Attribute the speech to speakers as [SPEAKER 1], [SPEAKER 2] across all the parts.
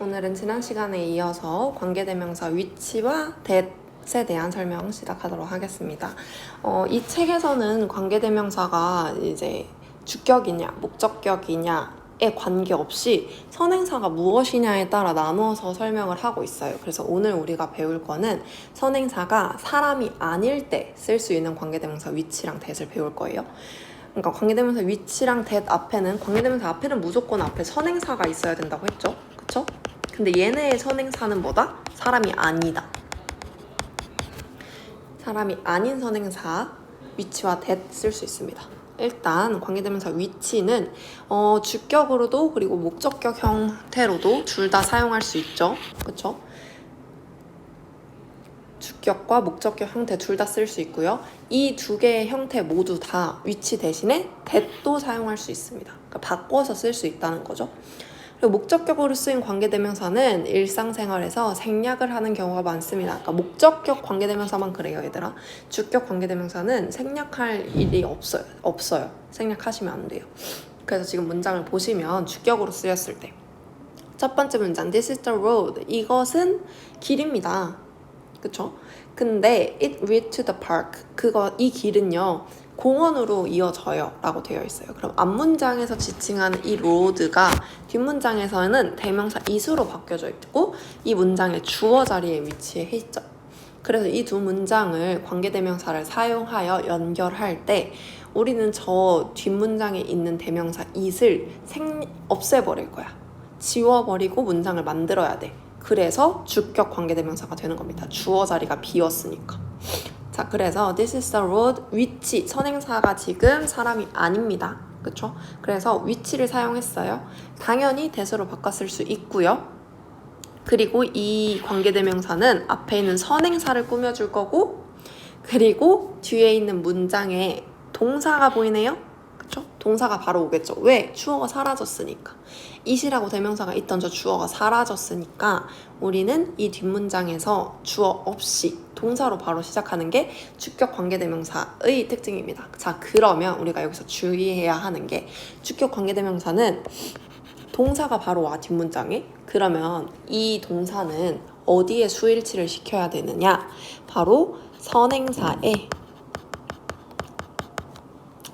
[SPEAKER 1] 오늘은 지난 시간에 이어서 관계대명사 위치와 that에 대한 설명 시작하도록 하겠습니다. 어, 이 책에서는 관계대명사가 이제 주격이냐, 목적격이냐 에 관계없이 선행사가 무엇이냐에 따라 나누어서 설명을 하고 있어요. 그래서 오늘 우리가 배울 거는 선행사가 사람이 아닐 때 쓸 수 있는 관계대명사 위치랑 that을 배울 거예요. 그러니까 관계대명사 위치랑 that 앞에는 관계대명사 앞에는 무조건 앞에 선행사가 있어야 된다고 했죠. 그쵸? 근데 얘네의 선행사는 뭐다? 사람이 아니다. 사람이 아닌 선행사 위치와 that 쓸 수 있습니다. 일단 관계대명사 위치는 어, 주격으로도 그리고 목적격 형태로도 둘 다 사용할 수 있죠. 그쵸? 주격과 목적격 형태 둘 다 쓸 수 있고요. 이 두 개의 형태 모두 다 위치 대신에 that도 사용할 수 있습니다. 그러니까 바꿔서 쓸 수 있다는 거죠. 그리고 목적격으로 쓰인 관계대명사는 일상생활에서 생략을 하는 경우가 많습니다. 그러니까 목적격 관계대명사만 그래요, 얘들아. 주격 관계대명사는 생략할 일이 없어요. 없어요. 생략하시면 안 돼요. 그래서 지금 문장을 보시면 주격으로 쓰였을 때. 첫 번째 문장, This is the road. 이것은 길입니다. 그쵸? 근데 it lead to the park. 그거 이 길은요. 공원으로 이어져요. 라고 되어 있어요. 그럼 앞문장에서 지칭하는 이 로드가 뒷문장에서는 대명사 is로 바뀌어져 있고 이 문장의 주어 자리에 위치해 있죠. 그래서 이 두 문장을 관계대명사를 사용하여 연결할 때 우리는 저 뒷문장에 있는 대명사 it을 생, 없애버릴 거야. 지워버리고 문장을 만들어야 돼. 그래서 주격 관계대명사가 되는 겁니다. 주어 자리가 비었으니까. 자, 그래서 this is the road 위치 선행사가 지금 사람이 아닙니다. 그쵸? 그래서 위치를 사용했어요. 당연히 대수로 바꿨을 수 있고요. 그리고 이 관계대명사는 앞에 있는 선행사를 꾸며줄 거고 그리고 뒤에 있는 문장에 동사가 보이네요. 그쵸? 동사가 바로 오겠죠. 왜? 주어가 사라졌으니까. 이시라고 대명사가 있던 저 주어가 사라졌으니까 우리는 이 뒷문장에서 주어 없이 동사로 바로 시작하는 게 주격 관계대명사의 특징입니다. 자, 그러면 우리가 여기서 주의해야 하는 게 주격 관계대명사는 동사가 바로 와 뒷문장에 그러면 이 동사는 어디에 수일치를 시켜야 되느냐? 바로 선행사에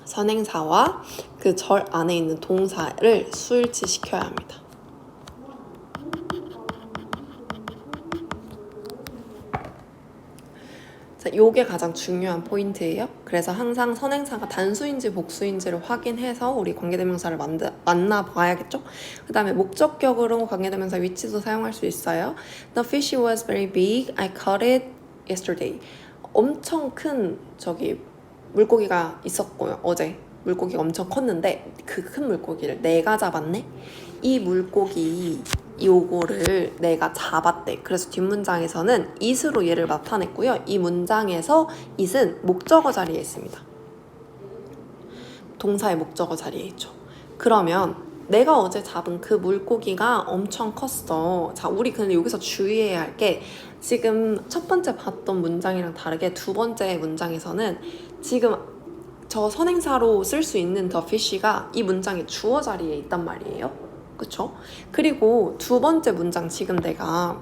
[SPEAKER 1] 선행사와 그 절 안에 있는 동사를 수일치 시켜야 합니다. 자, 요게 가장 중요한 포인트예요. 그래서 항상 선행사가 단수인지 복수인지를 확인해서 우리 관계대명사를 만드, 만나봐야겠죠? 그 다음에 목적격으로 관계대명사 위치도 사용할 수 있어요. The fish was very big. I caught it yesterday. 엄청 큰 저기 물고기가 있었고요. 어제 물고기가 엄청 컸는데 그 큰 물고기를 내가 잡았네. 이 물고기 요거를 내가 잡았대. 그래서 뒷문장에서는 it으로 얘를 나타냈고요. 이 문장에서 it은 목적어 자리에 있습니다. 동사의 목적어 자리에 있죠. 그러면 내가 어제 잡은 그 물고기가 엄청 컸어. 자, 우리 근데 여기서 주의해야 할 게 지금 첫 번째 봤던 문장이랑 다르게 두 번째 문장에서는 지금 저 선행사로 쓸 수 있는 the fish가 이 문장의 주어 자리에 있단 말이에요. 그쵸? 그리고 두 번째 문장 지금 내가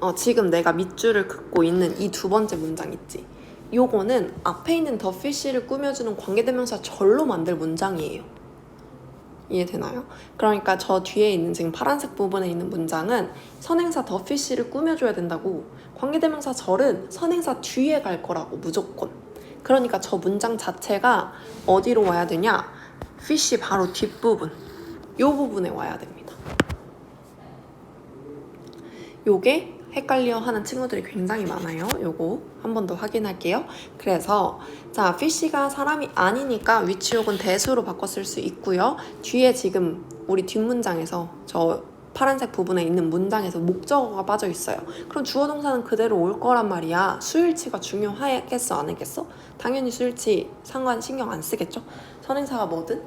[SPEAKER 1] 어, 지금 내가 밑줄을 긋고 있는 이 두 번째 문장 있지? 요거는 앞에 있는 the fish를 꾸며주는 관계대명사 절로 만들 문장이에요. 이해되나요? 그러니까 저 뒤에 있는 지금 파란색 부분에 있는 문장은 선행사 the fish를 꾸며줘야 된다고 관계대명사 절은 선행사 뒤에 갈 거라고 무조건. 그러니까 저 문장 자체가 어디로 와야 되냐? fish 바로 뒷부분. 요 부분에 와야 됩니다. 요게 헷갈려 하는 친구들이 굉장히 많아요. 요거 한 번 더 확인할게요. 그래서 자, fish가 사람이 아니니까 위치 혹은 대수로 쓸수 있고요. 뒤에 지금 우리 뒷문장에서 저 파란색 부분에 있는 문장에서 목적어가 빠져 있어요. 그럼 주어 동사는 그대로 올 거란 말이야. 수일치가 중요하겠어, 안 하겠어? 당연히 수일치 상관 신경 안 쓰겠죠? 선행사가 뭐든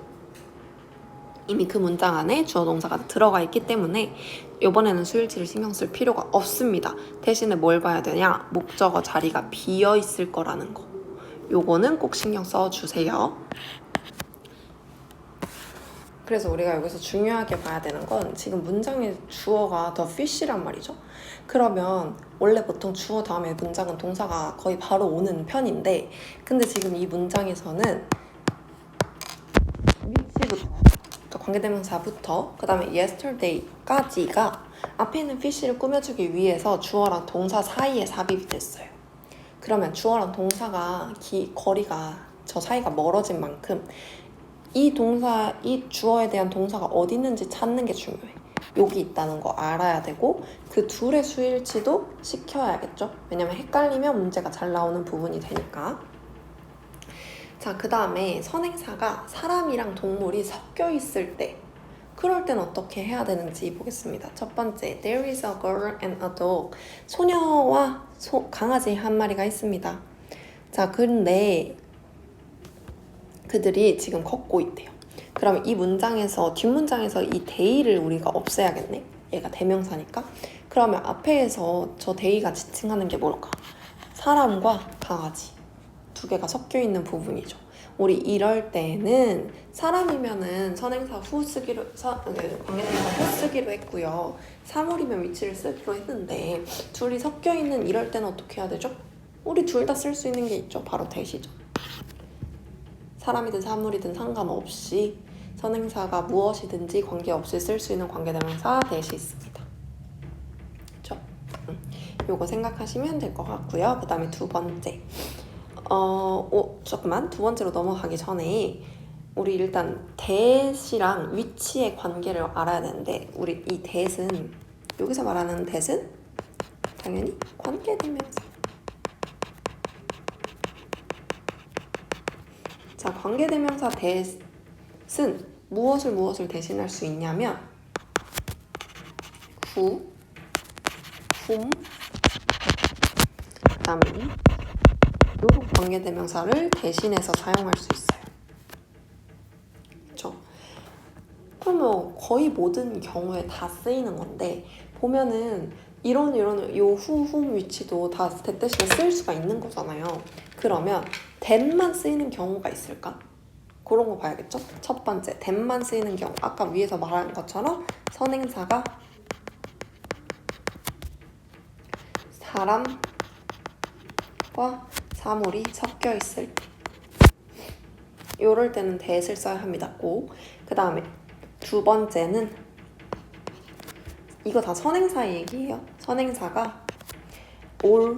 [SPEAKER 1] 이미 그 문장 안에 주어 동사가 들어가 있기 때문에 이번에는 수일치를 신경 쓸 필요가 없습니다. 대신에 뭘 봐야 되냐? 목적어 자리가 비어 있을 거라는 거. 요거는 꼭 신경 써 주세요. 그래서 우리가 여기서 중요하게 봐야 되는 건 지금 문장의 주어가 the fish란 말이죠. 그러면 원래 보통 주어 다음에 문장은 동사가 거의 바로 오는 편인데 근데 지금 이 문장에서는 위치부터 그러니까 관계대명사부터 그 다음에 yesterday까지가 앞에 있는 fish를 꾸며주기 위해서 주어랑 동사 사이에 삽입이 됐어요. 그러면 주어랑 동사가 기, 거리가 저 사이가 멀어진 만큼 이 동사, 이 주어에 대한 동사가 어디 있는지 찾는 게 중요해. 여기 있다는 거 알아야 되고 그 둘의 수일치도 시켜야겠죠. 왜냐면 헷갈리면 문제가 잘 나오는 부분이 되니까. 자, 그 다음에 선행사가 사람이랑 동물이 섞여 있을 때 그럴 땐 어떻게 해야 되는지 보겠습니다. 첫 번째, there is a girl and a dog. 소녀와 소, 강아지 한 마리가 있습니다. 자, 근데 그들이 지금 걷고 있대요. 그럼 이 문장에서 뒷문장에서 이 데이를 우리가 없애야겠네. 얘가 대명사니까. 그러면 앞에서 저 데이가 지칭하는 게 뭘까? 사람과 강아지 두 개가 섞여 있는 부분이죠. 우리 이럴 때는 사람이면은 선행사 후 쓰기로 서, 그 관계대명사 후 쓰기로 했고요. 사물이면 위치를 쓰기로 했는데 둘이 섞여 있는 이럴 때는 어떻게 해야 되죠? 우리 둘 다 쓸 수 있는 게 있죠. 바로 대시죠. 사람이든 사물이든 상관없이 선행사가 무엇이든지 관계없이 쓸 수 있는 관계대명사 대시 있습니다. 그렇죠? 음, 요거 생각하시면 될 것 같고요. 그 다음에 두 번째. 어, 오, 잠깐만. 두 번째로 넘어가기 전에 우리 일단 대시랑 위치의 관계를 알아야 되는데 우리 이 대는 여기서 말하는 대는 당연히 관계대명사. 자, 관계대명사 대은 무엇을 무엇을 대신할 수 있냐면 후, 훔, 그다음에 이 요런 관계대명사를 대신해서 사용할 수 있어요. 그렇죠? 그러면 거의 모든 경우에 다 쓰이는 건데 보면은 이런 이런 요 후, 훔 위치도 다 대 대신에 쓸 수가 있는 거잖아요. 그러면 that만 쓰이는 경우가 있을까? 그런 거 봐야겠죠? 첫 번째, that만 쓰이는 경우. 아까 위에서 말한 것처럼 선행사가 사람과 사물이 섞여 있을 때. 요럴 때는 that을 써야 합니다. 고. 그 다음에 두 번째는 이거 다 선행사 얘기예요. 선행사가 all,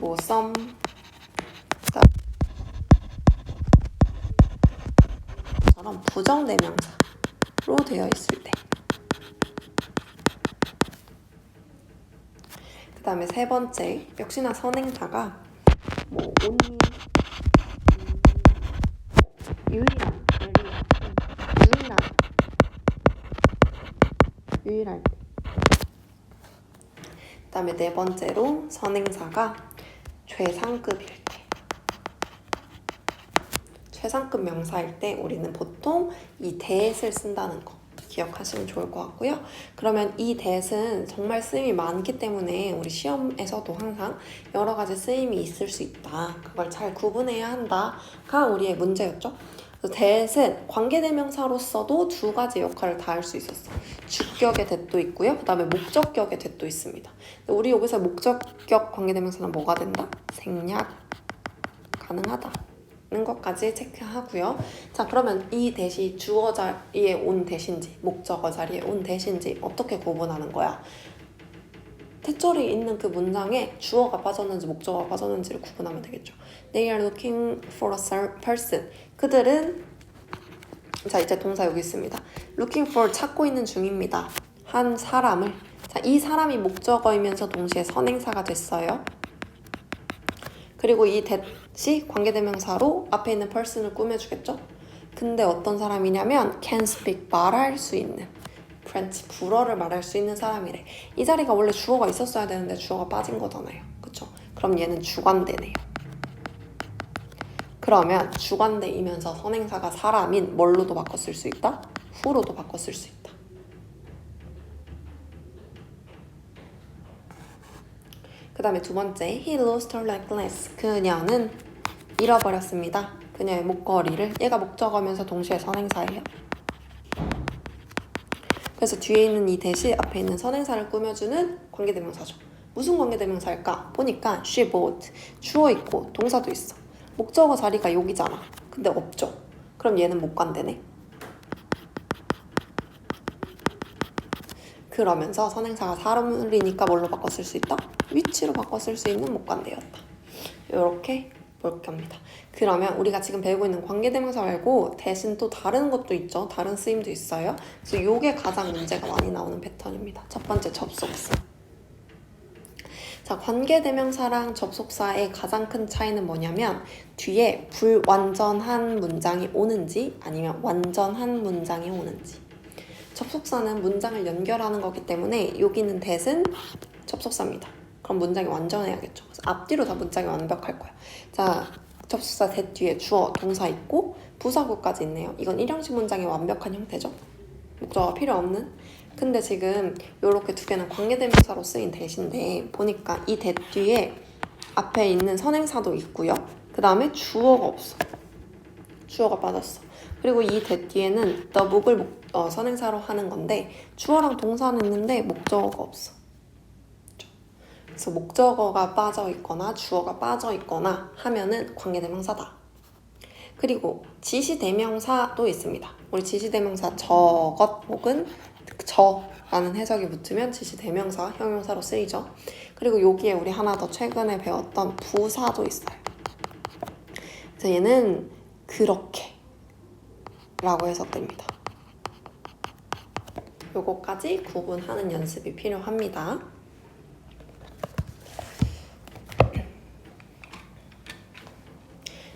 [SPEAKER 1] 뭐 some, 처럼 부정대명사로 되어 있을 때. 그 다음에 세 번째, 역시나 선행사가 뭐 only, 유일한, 유일한, 유일할 때. 그 다음에 네 번째로 선행사가 최상급일 때. 최상급 명사일 때 우리는 보통 이 that을 쓴다는 거 기억하시면 좋을 것 같고요. 그러면 이 that은 정말 쓰임이 많기 때문에 우리 시험에서도 항상 여러 가지 쓰임이 있을 수 있다. 그걸 잘 구분해야 한다가 우리의 문제였죠. that은 관계대명사로서도 두 가지 역할을 다할 수 있었어. 주격의 that도 있고요. 그 다음에 목적격의 that도 있습니다. 우리 여기서 목적격 관계대명사는 뭐가 된다? 생략 가능하다. 는 것까지 체크하고요. 자, 그러면 이 대시 주어 자리에 온 대신지, 목적어 자리에 온 대신지 어떻게 구분하는 거야? 태절이 있는 그 문장에 주어가 빠졌는지 목적어가 빠졌는지를 구분하면 되겠죠. They are looking for a person. 그들은 자, 이제 동사 여기 있습니다. looking for 찾고 있는 중입니다. 한 사람을 자, 이 사람이 목적어이면서 동시에 선행사가 됐어요. 그리고 이 that 이 관계대명사로 앞에 있는 person을 꾸며주겠죠? 근데 어떤 사람이냐면 can speak 말할 수 있는 프렌치 불어를 말할 수 있는 사람이래. 이 자리가 원래 주어가 있었어야 되는데 주어가 빠진 거잖아요. 그쵸? 그럼 얘는 주관대네요. 그러면 주관대이면서 선행사가 사람인 뭘로도 바꿔 쓸 수 있다? 후로도 바꿔 쓸 수 있다. 다음에 두 번째, he lost her necklace. 그녀는 잃어버렸습니다. 그녀의 목걸이를. 얘가 목적어면서 동시에 선행사예요. 그래서 뒤에 있는 이 대시 앞에 있는 선행사를 꾸며주는 관계대명사죠. 무슨 관계대명사일까? 보니까 she bought 주어 있고 동사도 있어. 목적어 자리가 여기잖아. 근데 없죠. 그럼 얘는 못 간대네. 그러면서 선행사가 사람이니까 뭘로 쓸수 있다? 위치로 바꿔 쓸 수 있는 목관대였다. 이렇게 볼 겁니다. 그러면 우리가 지금 배우고 있는 관계대명사 말고 대신 또 다른 것도 있죠. 다른 쓰임도 있어요. 그래서 이게 가장 문제가 많이 나오는 패턴입니다. 첫 번째 접속사. 자, 관계대명사랑 접속사의 가장 큰 차이는 뭐냐면 뒤에 불완전한 문장이 오는지 아니면 완전한 문장이 오는지. 접속사는 문장을 연결하는 거기 때문에 여기는 대은 접속사입니다. 그럼 문장이 완전해야겠죠. 그래서 앞뒤로 다 문장이 완벽할 거야. 자, 접속사 대 뒤에 주어, 동사 있고 부사구까지 있네요. 이건 일형식 문장의 완벽한 형태죠. 목적어가 필요 없는. 근데 지금 이렇게 두 개는 관계대명사로 쓰인 대신데 보니까 이 대 뒤에 앞에 있는 선행사도 있고요. 그 다음에 주어가 없어. 주어가 빠졌어. 그리고 이 대 뒤에는 the 목을 목, 어, 선행사로 하는 건데 주어랑 동사는 있는데 목적어가 없어. 그래서 목적어가 빠져 있거나 주어가 빠져 있거나 하면은 관계대명사다. 그리고 지시대명사도 있습니다. 우리 지시대명사 저것 혹은 저라는 해석이 붙으면 지시대명사, 형용사로 쓰이죠. 그리고 여기에 우리 하나 더 최근에 배웠던 부사도 있어요. 그래서 얘는 그렇게 라고 해석됩니다. 요거까지 구분하는 연습이 필요합니다.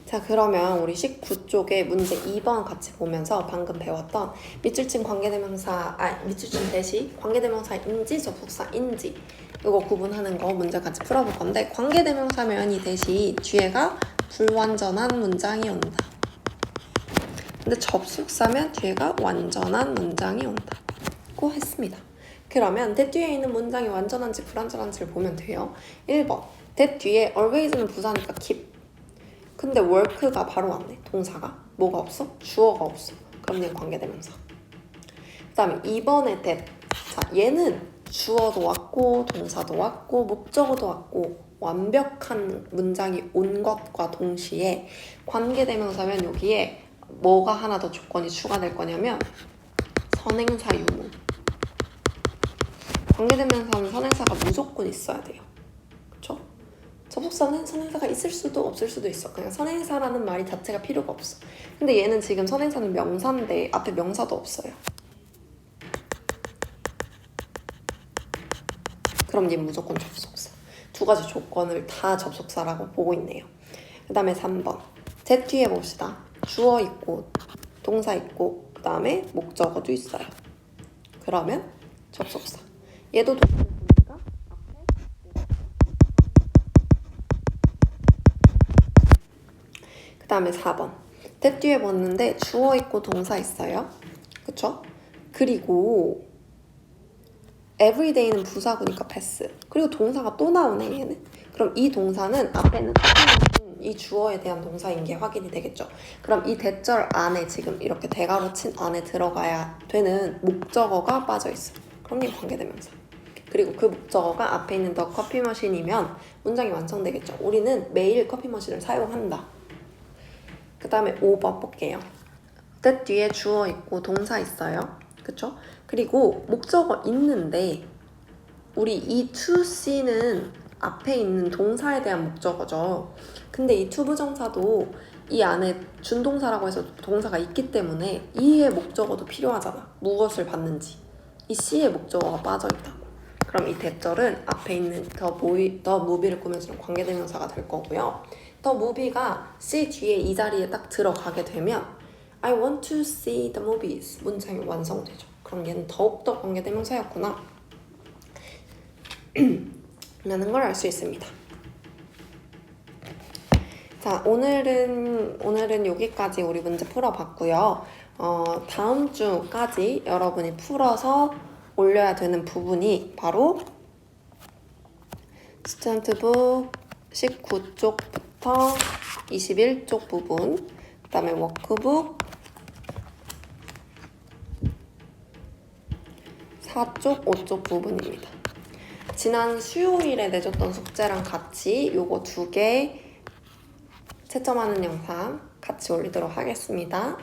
[SPEAKER 1] 자 그러면 우리 19쪽에 문제 2번 같이 보면서 방금 배웠던 밑줄친 관계대명사 아 밑줄친 대시 관계대명사 인지 접속사 인지 이거 구분하는 거 문제 같이 풀어볼 건데 관계대명사면 이 대시 뒤에가 불완전한 문장이 온다. 근데 접속사면 뒤에가 완전한 문장이 온다 고 했습니다. 그러면 대 뒤에 있는 문장이 완전한지 불완전한지를 보면 돼요. 1번 대 뒤에 always는 부사니까 keep 근데 work가 바로 왔네 동사가. 뭐가 없어? 주어가 없어. 그럼 얘는 관계대명사 그 다음에 2번의 that 자 얘는 주어도 왔고 동사도 왔고 목적어도 왔고 완벽한 문장이 온 것과 동시에 관계대명사면 여기에 뭐가 하나 더 조건이 추가될 거냐면 선행사 유무. 관계대명사는 선행사가 무조건 있어야 돼요? 접속사는 선행사가 있을 수도 없을 수도 있어. 그냥 선행사라는 말이 자체가 필요가 없어. 근데 얘는 지금 선행사는 명사인데 앞에 명사도 없어요. 그럼 얘는 무조건 접속사. 두 가지 조건을 다 접속사라고 보고 있네요. 그 다음에 3번. 제 뒤에 봅시다. 주어 있고 동사 있고 그 다음에 목적어도 있어요. 그러면 접속사. 얘도 동 그 다음에 4번. 대 뒤에 봤는데 주어 있고 동사 있어요. 그쵸? 그리고 everyday는 부사구니까 패스. 그리고 동사가 또 나오네 얘는. 그럼 이 동사는 앞에는 이 주어에 대한 동사인 게 확인이 되겠죠. 그럼 이 대절 안에 지금 이렇게 대가로 친 안에 들어가야 되는 목적어가 빠져 있어. 그럼 이게 관계대명사. 그리고 그 목적어가 앞에 있는 더 커피 머신이면 문장이 완성되겠죠. 우리는 매일 커피 머신을 사용한다. 그 다음에 5번 볼게요. 뜻 뒤에 주어 있고 동사 있어요. 그쵸? 그리고 목적어 있는데 우리 이 to see는 앞에 있는 동사에 대한 목적어죠. 근데 이 투부정사도 이 안에 준동사라고 해서 동사가 있기 때문에 이의 목적어도 필요하잖아. 무엇을 받는지. 이 C의 목적어가 빠져 있다고. 그럼 이 대절은 앞에 있는 더 모이 더 무비를 꾸며주는 관계대명사가 될 거고요. 더 무비가 C 뒤에 이 자리에 딱 들어가게 되면 I want to see the movies 문장이 완성되죠. 그럼 얘는 더욱더 관계대명사였구나. 라는 걸 알 수 있습니다. 자, 오늘은, 오늘은 여기까지 우리 문제 풀어봤고요. 어, 다음 주까지 여러분이 풀어서 올려야 되는 부분이 바로 스탠트북 19 쪽부터 21쪽 부분, 그 다음에 워크북 4쪽, 5쪽 부분입니다. 지난 수요일에 내줬던 숙제랑 같이 요거 두 개 채점하는 영상 같이 올리도록 하겠습니다.